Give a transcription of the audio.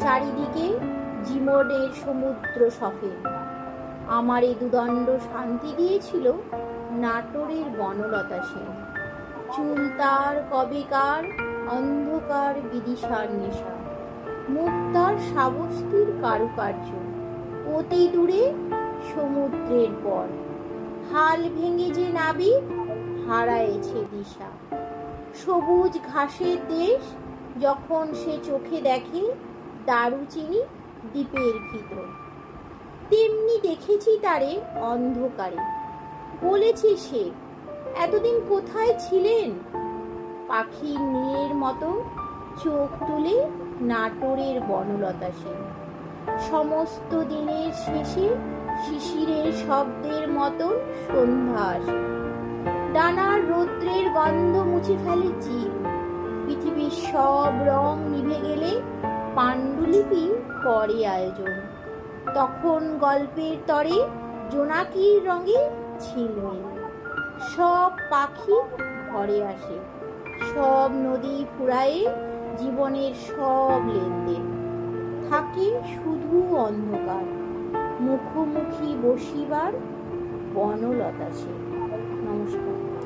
চারিদিকে জীবনের সমুদ্র সফে আমার এই দুদণ্ড শান্তি দিয়েছিল নাটোরের বনলতা সেন। চুল তার কবেকার অন্ধকার বিদিশার নেশা। মুখ তার সাবস্তির কারুকার্য। অতি দূরে সমুদ্রের পর। হাল ভেঙে যে নাবিক, হারায়েছে দিশা। সবুজ ঘাসের দেশ যখন সে চোখে দেখে দারুচিনি দ্বীপের ভিতর। তেমনি দেখেছি তারে অন্ধকারে। বলেছি সে, এতদিন কোথায় ছিলেন? পাখির নিয়ের মতো চোখ তুলে নাটোরের বনলতা সে সমস্ত দিনের শেষে শিশিরের শব্দের মতন সন্ধ্যা ডানার রৌদ্রের গন্ধ মুছে ফেলে জীব পৃথিবীর সব রং নিভে গেলে পাণ্ডুলিপি পরে আয়োজন। তখন গল্পের তরে জোনাকির রঙে ছিলমিল সব পাখি ঘরে আসে। সব নদী ফুরায়ে জীবনের সব লেনদেন। থাকে শুধু অন্ধকার। মুখোমুখি বসিবার বনলতা সে। নমস্কার।